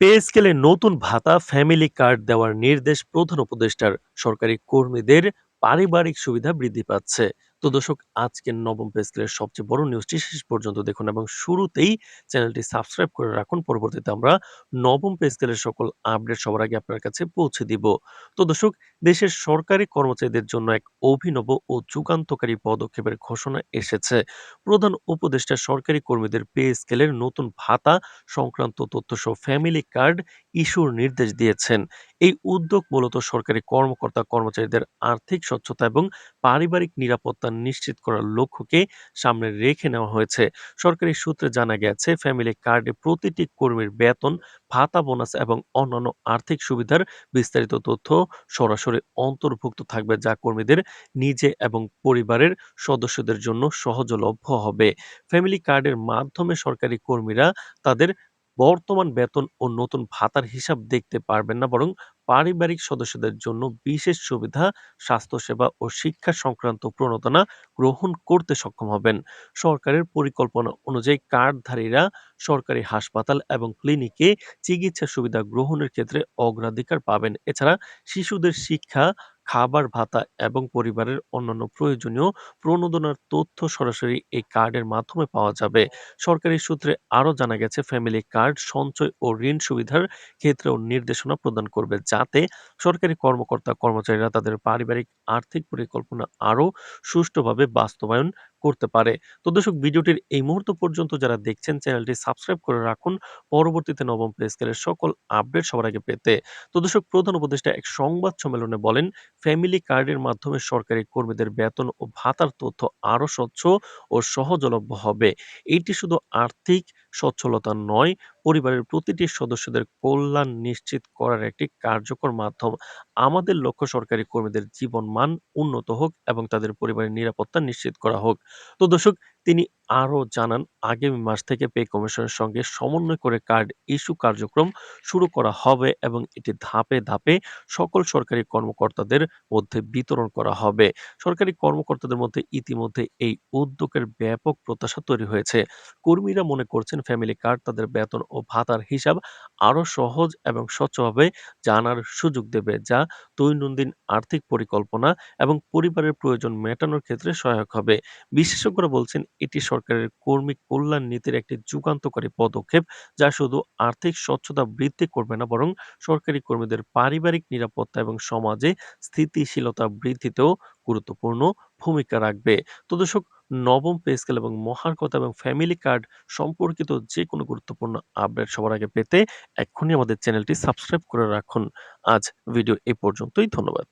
Pay স্কেলে নতুন ভাতা ফ্যামিলি কার্ড দেওয়ার নির্দেশ প্রধান উপদেষ্টার। সরকারি কর্মীদের পারিবারিক সুবিধা বৃদ্ধি পাচ্ছে। তো দর্শক, আজকের নবম পে স্কেলের সবচেয়ে বড় নিউজটি শেষ পর্যন্ত দেখুন এবং শুরুতেই চ্যানেলটি সাবস্ক্রাইব করে রাখুন। পরবর্তীতে আমরা নবম পে স্কেলের সকল আপডেট সবার আগে আপনার কাছে পৌঁছে দিব। তো দর্শক, দেশের সরকারি কর্মচারীদের জন্য এক অভিনব ও যুগান্তকারী পদক্ষেপের ঘোষণা এসেছে। প্রধান উপদেষ্টা সরকারি কর্মীদের পে স্কেলের নতুন ভাতা, সংক্রান্ত তথ্যসহ ফ্যামিলি কার্ড ইস্যুর নির্দেশ দিয়েছেন। এই উদ্যোগ মূলত সরকারি কর্মকর্তা কর্মচারীদের আর্থিক স্বচ্ছতা এবং পারিবারিক নিরাপত্তা নিশ্চিত করার লক্ষ্যকে সামনে রেখে নেওয়া হয়েছে। সরকারি সূত্রে জানা গেছে, ফ্যামিলি কার্ডে প্রতিটি কর্মীর বেতন, ভাতা বোনাস এবং অন্যান্য আর্থিক সুবিধার বিস্তারিত তথ্য সরাসরি অন্তর্ভুক্ত থাকবে, যা কর্মীদের নিজে এবং পরিবারের সদস্যদের জন্য সহজলভ্য হবে। ফ্যামিলি কার্ডের মাধ্যমে সরকারি কর্মীরা তাদের বর্তমান বেতন ও নতুন ভাতার হিসাব দেখতে পারবেন না, বরং পারিবারিক সদস্যদের জন্য বিশেষ সুবিধা, স্বাস্থ্যসেবা ও শিক্ষা সংক্রান্ত প্রণোদনা গ্রহণ করতে সক্ষম হবেন। সরকারের পরিকল্পনা অনুযায়ী কার্ডধারীরা সরকারি হাসপাতাল এবং ক্লিনিকে চিকিৎসা সুবিধা গ্রহণের ক্ষেত্রে অগ্রাধিকার পাবেন। এছাড়া শিশুদের শিক্ষা খাবার, ভাতা এবং পরিবারের অন্যান্য প্রয়োজনীয় প্রণোদনার তথ্য সরাসরি এই কার্ডের মাধ্যমে পাওয়া যাবে। সরকারি সূত্রে আরও জানা গেছে, ফ্যামিলি কার্ড সঞ্চয় ও ঋণ সুবিধার ক্ষেত্রেও নির্দেশনা প্রদান করবে যাতে সরকারি কর্মকর্তা, কর্মচারীরা তাদের পারিবারিক আর্থিক পরিকল্পনা আরও সুষ্ঠুভাবে বাস্তবায়ন করতে পারে। তো দর্শক, ভিডিওটির এই মুহূর্ত পর্যন্ত যারা দেখছেন, চ্যানেলটি সাবস্ক্রাইব করে রাখুন। পরবর্তীতে নবম পে স্কেলের সকল আপডেট সবার আগে পেতে। তো দর্শক, প্রধান উপদেষ্টা এক সংবাদ সম্মেলনে বলেন ফ্যামিলি কার্ডের মাধ্যমে সরকারি কর্মীদের বেতন ও ভাতার তথ্য আরও স্বচ্ছ ও সহজলভ্য হবে। এটি শুধু আর্থিক সচ্ছলতা নয়, পরিবারের প্রতিটি সদস্যদের কল্যাণ নিশ্চিত করার একটি কার্যকর মাধ্যম। আমাদের লক্ষ্য সরকারি কর্মীদের জীবন মান উন্নত হোক এবং তাদের পরিবারের নিরাপত্তা নিশ্চিত করা হোক। তো দর্শক তিনি আরও জানান, আগামী মাস থেকে পে কমিশনের সঙ্গে সমন্বয় করে কার্ড ইস্যু কার্যক্রম শুরু করা হবে এবং এটি ধাপে ধাপে সকল সরকারি কর্মকর্তাদের মধ্যে বিতরণ করা হবে। সরকারি কর্মকর্তাদের মধ্যে ইতিমধ্যে এই উদ্যোগের ব্যাপক প্রত্যাশা তৈরি হয়েছে। কর্মীরা মনে করছেন, ফ্যামিলি কার্ড, তাদের বেতন ও ভাতার হিসাব আরও সহজ এবং স্বচ্ছভাবে জানার সুযোগ দেবে, যা দৈনন্দিন আর্থিক পরিকল্পনা এবং পরিবারের প্রয়োজন মেটানোর ক্ষেত্রে সহায়ক হবে। বিশেষজ্ঞরা বলছেন এটি সরকারের কর্মী কল্যাণ নীতির একটি যুগান্তকারী পদক্ষেপ, যা শুধু আর্থিক স্বচ্ছতা বৃদ্ধি করবে না, বরং সরকারি কর্মীদের পারিবারিক নিরাপত্তা এবং সমাজে স্থিতিশীলতা বৃদ্ধিতেও গুরুত্বপূর্ণ ভূমিকা রাখবে। তো দর্শক, নবম পে স্কেল এবং মহার্কতা এবং ফ্যামিলি কার্ড সম্পর্কিত যে কোনো গুরুত্বপূর্ণ আপডেট সবার আগে পেতে এক্ষুনি আমাদের চ্যানেলটি সাবস্ক্রাইব করে রাখুন। আজ ভিডিও এ পর্যন্তই, ধন্যবাদ।